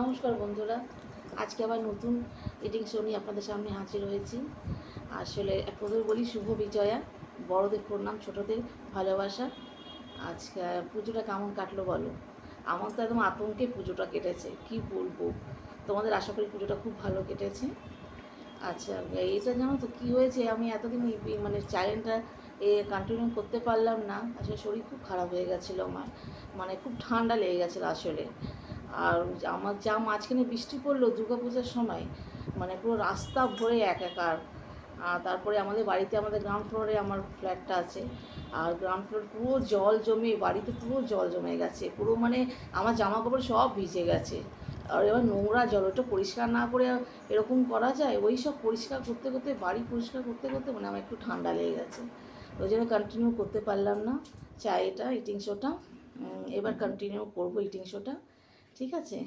নমস্কার বন্ধুরা। আজকে আবার নতুন ইটিং শো নিয়ে আপনাদের সামনে হাজির হয়েছি। আসলে প্রথমে বলি, শুভ বিজয়া। বড়দের প্রণাম, ছোটদের ভালোবাসা। আজকে পুজোটা কেমন কাটলো বলো? আমার তো একদম আতঙ্কে পুজোটা কেটেছে, কি বলব? তোমাদের আশা করি পুজোটা খুব ভালো কেটেছে। আচ্ছা এইটা জানো তো, কী হয়েছে? আমি এতদিন মানে চ্যালেঞ্জটা এ কন্টিনিউ করতে পারলাম না। আসলে শরীর খুব খারাপ হয়ে গেছিল আমার। মানে খুব ঠান্ডা লেগে গেছিল আসলে। আর আমার যা মাঝখানে বৃষ্টি পড়ল দুর্গাপূজার সময় মানে পুরো রাস্তা ভরে আর তারপরে আমাদের বাড়িতে, আমাদের গ্রাউন্ড ফ্লোরে আমার ফ্ল্যাটটা আছে। আর গ্রাউন্ড ফ্লোর পুরো জল জমে, বাড়িতে পুরো জল জমে গেছে। পুরো মানে আমার জামা কাপড় সব ভিজে গেছে। আর এবার নোংরা জল, ওটা পরিষ্কার না করে এরকম করা যায়? ওই সব পরিষ্কার করতে করতে, বাড়ি পরিষ্কার করতে করতে মানে আমার একটু ঠান্ডা লেগে গেছে। ওই জন্য কন্টিনিউ করতে পারলাম না। চাই এটা ইটিং শোটা এবার কন্টিনিউ করব ইটিং শোটা ঠিক আছে?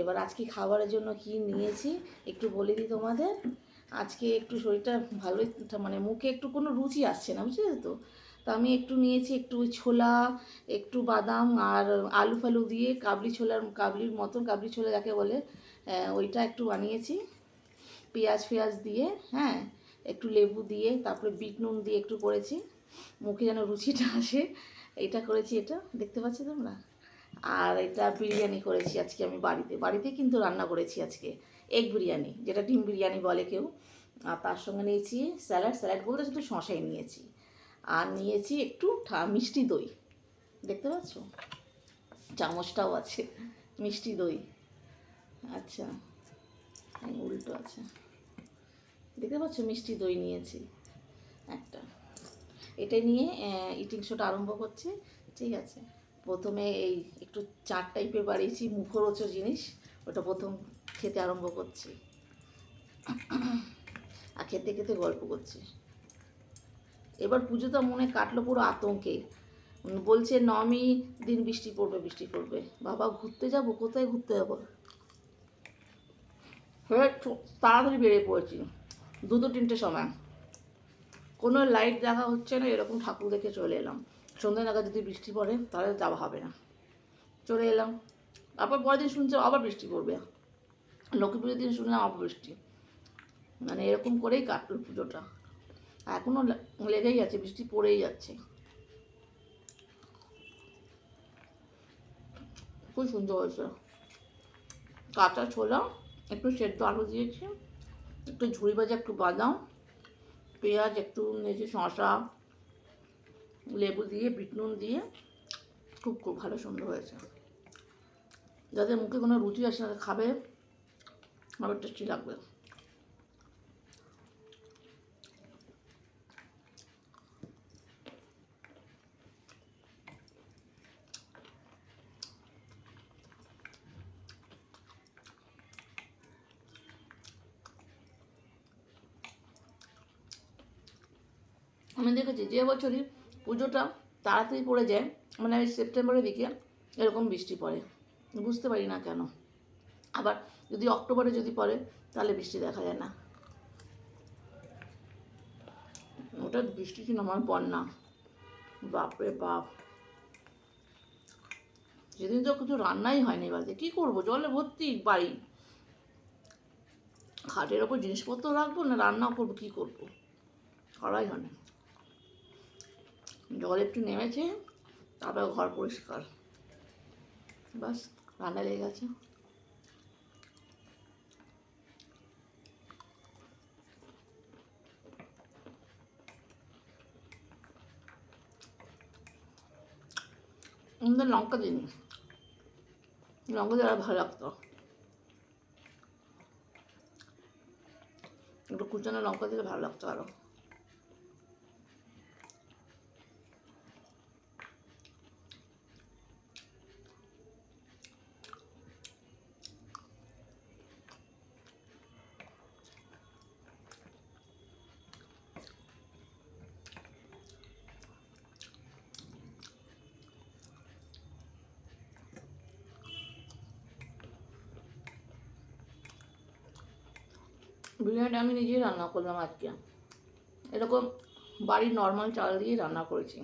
এবার আজকে খাবারের জন্য কি নিয়েছি একটু বলে দিই তোমাদের। আজকে একটু শরীরটা ভালোই মানে মুখে একটু কোনো রুচি আসছে না বুঝলে তো? তো আমি একটু নিয়েছি একটু ছোলা, একটু বাদাম আর আলু ফালু দিয়ে কাবলি ছোলার, কাবলির মতন কাবলি ছোলা যাকে বলে ওইটা একটু বানিয়েছি। পেঁয়াজ ফেয়াজ দিয়ে হ্যাঁ একটু লেবু দিয়ে, তারপরে বিট নুন দিয়ে একটু করেছি। মুখে যেন রুচিটা আসে এটা করেছি এটা। দেখতে পাচ্ছ তোমরা? আর এটা বিরিয়ানি করেছি আজকে আমি বাড়িতে। বাড়িতে কিন্তু রান্না করেছি আজকে। এগ বিরিয়ানি, যেটা ডিম বিরিয়ানি বলে কেউ। আর তার সঙ্গে নিয়েছি স্যালাড। স্যালাড বলতে শুধু শশাই নিয়েছি। আর নিয়েছি একটু মিষ্টি দই। দেখতে পাচ্ছ? চামচটাও আছে, মিষ্টি দই। আচ্ছা উল্টো আছে। দেখতে পাচ্ছ? মিষ্টি দই নিয়েছি একটা। এটা নিয়ে ইটিং শোটা আরম্ভ করছে। ঠিক আছে। প্রথমে এই একটু চার টাইপের বাড়িয়েছি মুখরোচো জিনিস। ওটা প্রথম খেতে আরম্ভ করছি। আর খেতে খেতে গল্প করছি। এবার পুজোটা মনে কাটলো পুরো আতঙ্কে। বলছে নমি দিন বৃষ্টি পড়বে বৃষ্টি পড়বে। বাবা, ঘুরতে যাব? কোথায় ঘুরতে যাব? হয়ে তাড়াতাড়ি বেরিয়ে পড়েছি। দুটো তিনটে সময়। কোনো লাইট দেখা হচ্ছে না, এরকম ঠাকুর দেখে চলে এলাম। সন্ধ্যে নাগাদ যদি বৃষ্টি পড়ে, তাহলে যাওয়া হবে না। চলে এলাম। তারপর পরের দিন শুনছে আবার বৃষ্টি পড়বে। লক্ষ্মী পুজোর দিন শুনলাম আবার বৃষ্টি। মানে এরকম করেই কাটলো পুজোটা। এখনও লেগেই আছে, বৃষ্টি পড়েই যাচ্ছে। খুব সুন্দর হয়েছে। কাঁচা ছোলা, একটু সেদ্ধ আলু দিয়েছি, একটু ঝুড়ি ভাজা, একটু বাদাম, পেঁয়াজ, একটু নিয়েছি শশা লেবু দিয়ে, বিট নুন দিয়ে খুব খুব ভালো সুন্দর হয়েছে। যাদের মুখে কোনো রুচি আসে না খাবে। আবার টেস্টি লাগবে। আমি দেখেছি যে বছরই পুজোটা তাড়াতাড়ি পড়ে যায় মানে সেপ্টেম্বরের দিকে এরকম বৃষ্টি পড়ে। বুঝতে পারি না কেন। আবার যদি অক্টোবরে যদি পড়ে, তাহলে বৃষ্টি দেখা যায় না। ওটা বৃষ্টি ছিল আমার বন্যা বাপরে বাপ। সেদিন তো কিছু রান্নাই হয়নি বাড়িতে। কী করব? জলে ভর্তি বাড়ি। খাটের ওপর জিনিসপত্র রাখব না রান্না করব, কী করব? করাই হয় না। জল একটু নেমেছে, তারপর ঘর পরিষ্কার। বাস, রান্না লেগে গেছে। আমাদের লঙ্কা দিইনি। লঙ্কা দিয়ে ভালো লাগতো। একটু কুচানো লঙ্কা দিলে ভালো লাগতো আরও। বিরিয়ানিটা আমি নিজেই রান্না করলাম আজকে। এরকম বাড়ির নর্মাল চাল দিয়েই রান্না করেছি।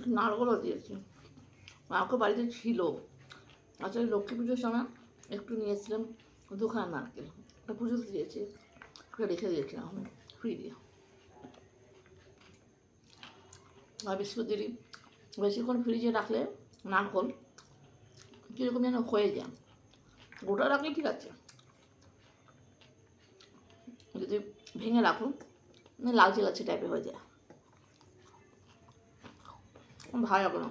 একটু নারকলও দিয়েছি। মাকে বাড়িতে ছিল। আসলে লক্ষ্মী পুজোর সময় একটু নিয়ে এসেছিলাম দুখানা নারকেল। ওটা পুজোতে দিয়েছি রেখে দিয়েছিলাম আমি ফ্রি দিয়ে। আর দিলি বেশিক্ষণ ফ্রিজে রাখলে নারকল কীরকম যেন হয়ে যায়। গোটা রাখলে ঠিক আছে। যদি ভেঙে রাখো মানে লালচে লালচে টাইপের হয়ে যায়। ভালো না।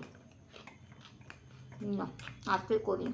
না আজকে করি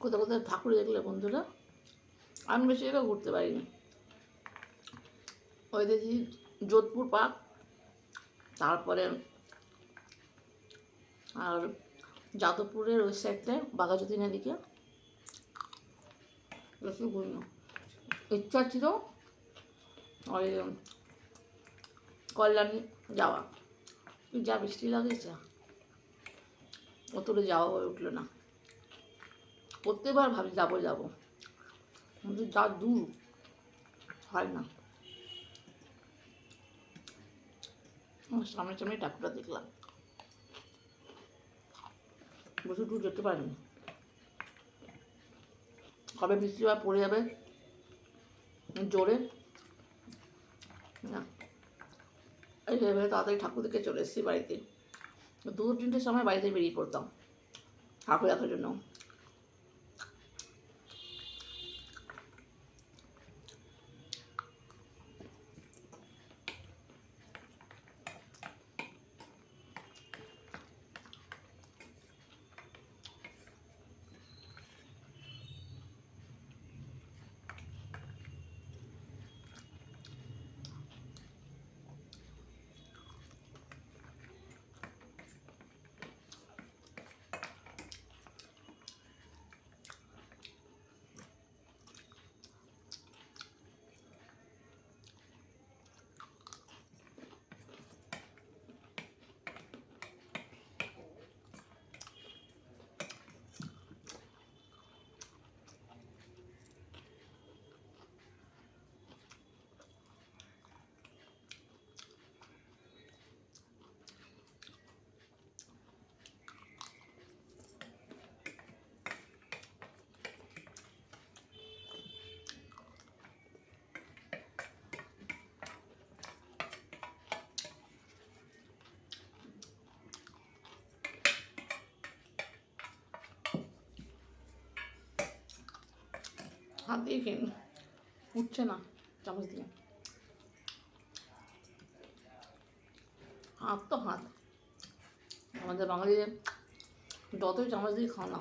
কোথাও কোথাও ঠাকুর দেখলে বন্ধুরা, আমি বেশি জায়গা ঘুরতে পারিনি। ওই দেখি যোধপুর পার্ক, তারপরে আর যাদবপুরের ওই সাইডটায় বাঘাযতীনের দিকে বেশি ঘুরিনি। ইচ্ছা ছিল ওই কল্যাণ যাওয়া যা বৃষ্টি লাগেছে অতটা যাওয়া হয়ে উঠল না। প্রত্যেকবার ভাবি যাব যাব। কিন্তু যা দূর, হয় না। সামনে সামনে ঠাকুরটা দেখলাম। বসে দূর যেতে পারিনি। কবে বৃষ্টিবার পড়ে যাবে? জোরে। না। এইভাবে তাড়াতাড়ি ঠাকুর দেখে চলে এসেছি বাড়িতে। দু তিনটের সময় বাড়িতে বেরিয়ে পড়তাম। ঠাকুর দেখার জন্য। হাত দিয়ে খেয়ে উঠছে না, চামচ দিয়ে। হাত তো হাত। আমাদের বাঙালিদের যতই চামচ দিয়ে খাও না,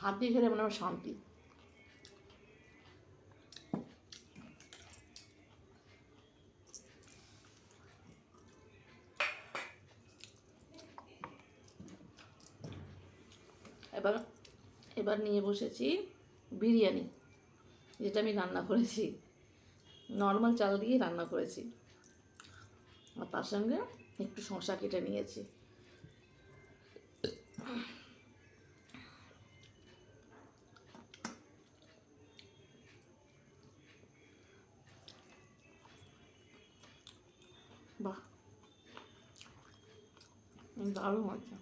হাত দিয়ে খেলে মানে আমার শান্তি। এবার এবার নিয়ে বসেছি বিরিয়ানি। যেটা আমি রান্না করেছি। নর্মাল চাল দিয়ে রান্না করেছি। আর তার সঙ্গে একটু শশা কেটে নিয়েছি। দারুণ হয়েছে।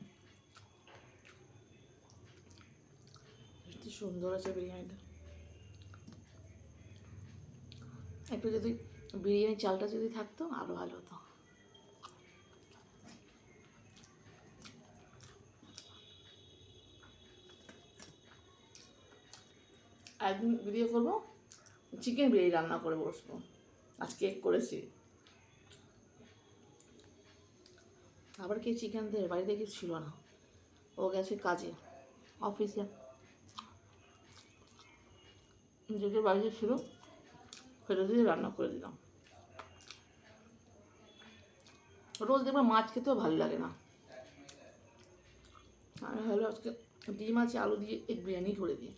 সুন্দর আছে বিরিয়ানিটা। একটু যদি বিরিয়ানির চালটা যদি থাকতো আরও ভালো হতো। একদিন ভিডিও করব, চিকেন বিরিয়ানি রান্না করে বসবো। আজ কেক করেছি। আবার কে চিকেন দেয় বাড়িতে কিছু ছিল না। ও গেছে কাজে, অফিসে। যেটা বাড়িতে ছিল। ওইটা দিয়ে রান্না করে দিলাম। রোজ দেখবে মাছ খেতেও ভালো লাগে না। আর ভালো আজকে ডিম আছে, আলু দিয়ে এক বিরিয়ানি করে দিই।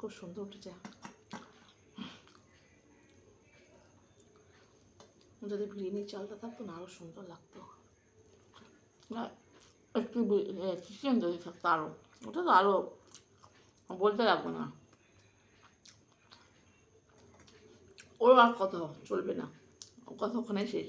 খুব সুন্দর উঠেছে। যদি বিরিয়ানির চালটা থাকতো, না আরও সুন্দর লাগতো। না, একটু চিকেন যদি থাকতো আরও ওটা তো আরও বলতে লাগবো না। ওর আর কথা চলবে না। ও কথা ওখানে শেষ?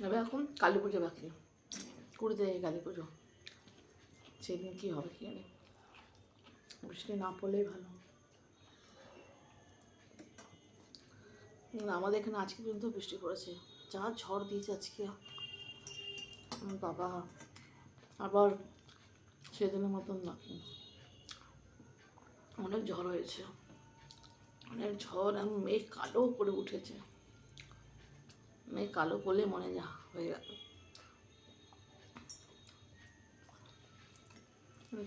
এবার এখন কালী পুজো বাকি। কুড়ি তারিখে কালী পুজো। সেদিন কী হবে কি জানি। বৃষ্টি না পড়লেই ভালো। আমাদের এখানে আজকে পর্যন্ত বৃষ্টি পড়েছে। যা ঝড় দিয়েছে আজকে। বাবা। আবার সেদিনের মতন না। অনেক ঝড় হয়েছে। অনেক ঝড় এবং মেঘ কালো করে উঠেছে। মেঘ কালো করলে মনে যা হয়ে গেল।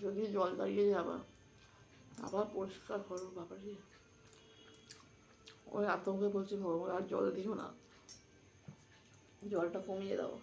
যদি জল দাঁড়িয়ে যাবা আবার পরিষ্কার করো বাবারে ওই আতঙ্কে বলছি, ভগবান আর জল দিও না। জলটা কমিয়ে দাও।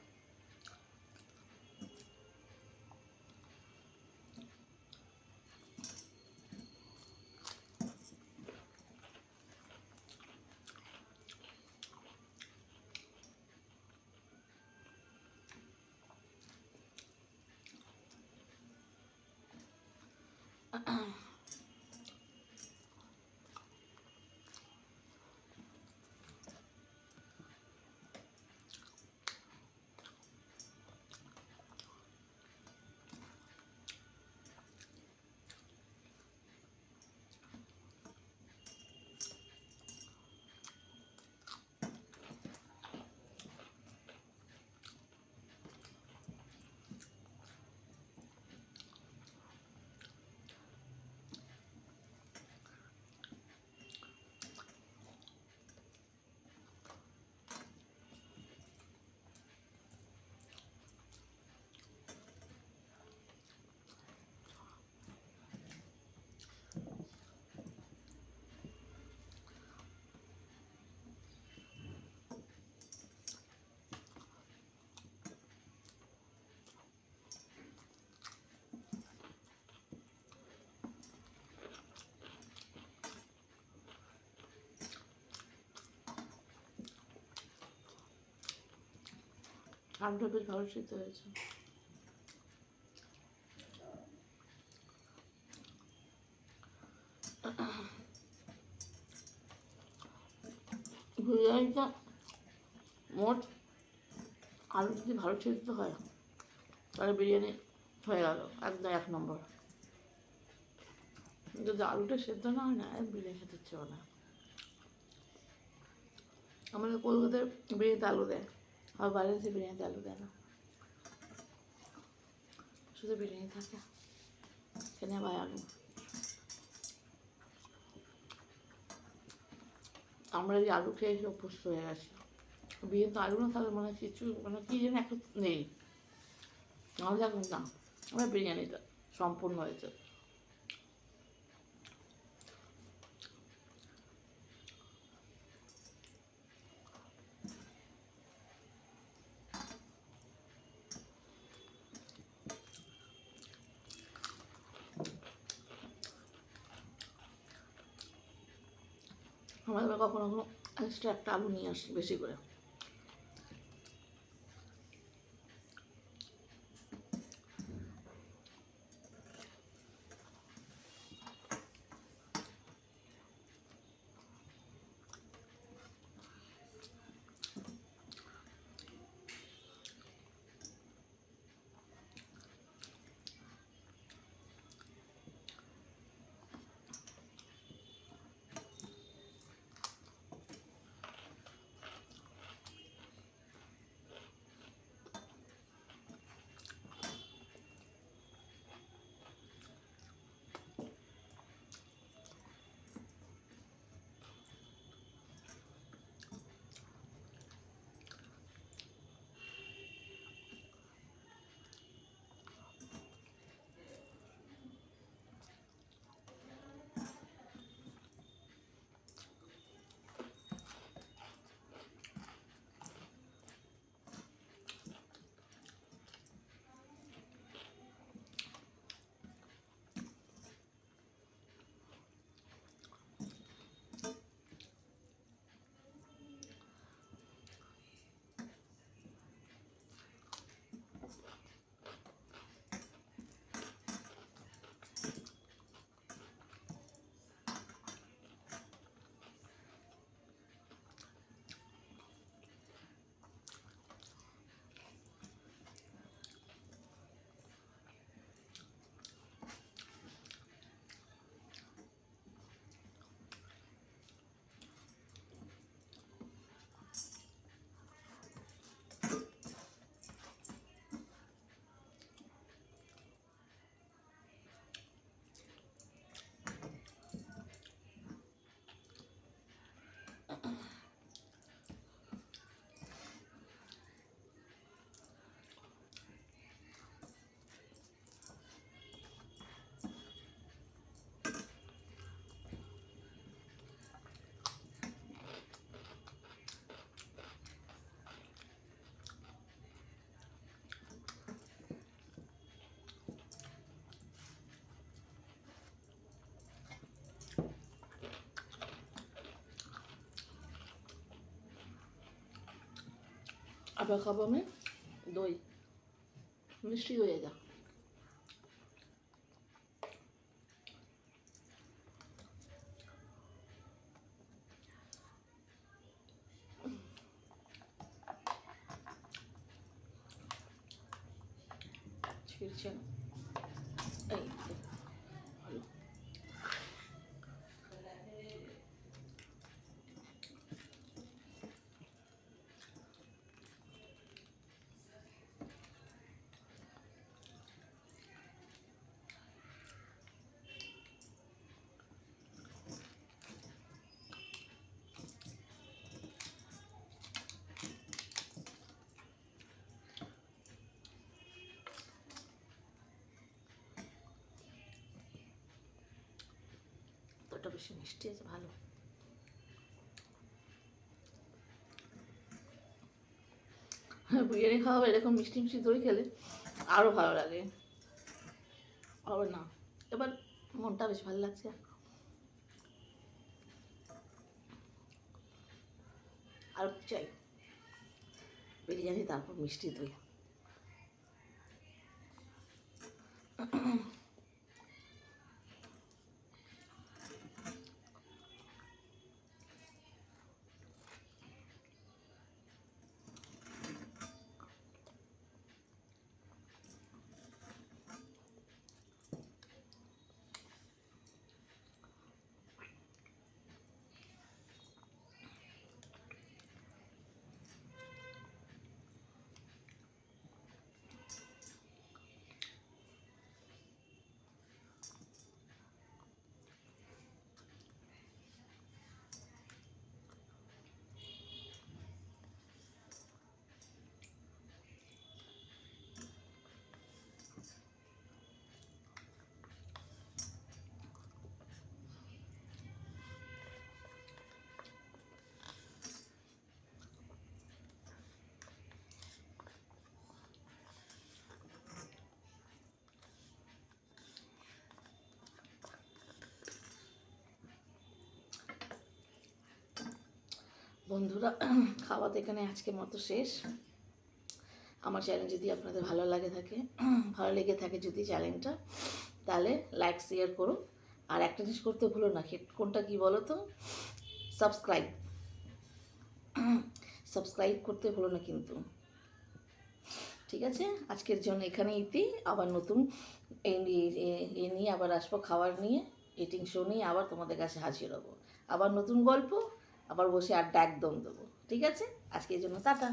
আলুটা বেশ ভালো সিদ্ধ হয়েছে। বিরিয়ানিটা মোট আলু যদি ভালো সিদ্ধ হয়, তাহলে বিরিয়ানি হয়ে গেল, একদম এক নম্বর। যদি আলুটা সেদ্ধ না হয় না বিরিয়ানি খেতে ইচ্ছে না। আমাদের কলকাতায় বিরিয়ানিতে আলু দেয়। আর বাইরে এসে বিরিয়ানিতে আলু দেয় না শুধু বিরিয়ানি থাকে এখানে আবার আলু আমরা এই আলু খেয়ে এসে অভ্যস্ত হয়ে গেছি বিরিয়ানি তো আলু না তাহলে মানে কিছু মানে কি যেন একটু নেই আমাদের এখন না আমরা বিরিয়ানিটা সম্পূর্ণ হয়েছে আমাদের কখনো কখনো এক্সট্রা একটা আলু নিয়ে আসি বেশি করে। আবার খাব আমি দই মিষ্টি দই এটা ছিঁড়ছে না এই তো, ভালো ওটা বেশি মিষ্টি আছে ভালো। বিরিয়ানি খাওয়া এরকম মিষ্টি মিষ্টি দই খেলে আরও ভালো লাগে। আবার না, এবার মনটা বেশ ভালো লাগছে। আর চাই, বিরিয়ানি তারপর মিষ্টি দই। বন্ধুরা, খাওয়া তো এখানে আজকের মতো শেষ। আমার চ্যানেল যদি আপনাদের ভালো লাগে থাকে, ভালো লেগে থাকে যদি চ্যানেলটা তাহলে লাইক শেয়ার করো আর একটা জিনিস করতে ভুলো না কোনটা কি বলো তো? সাবস্ক্রাইব সাবস্ক্রাইব করতে ভুলো না কিন্তু। ঠিক আছে? আজকের জন্য এখানে ইতি আবার নতুন এ নিয়ে আবার আসব খাবার নিয়ে। এটিং শো নিয়ে আবার তোমাদের কাছে হাজির হব। আবার নতুন গল্প। আবার বসে আড্ডা একদম দেবো। ঠিক আছে? আজকের জন্য টাটা।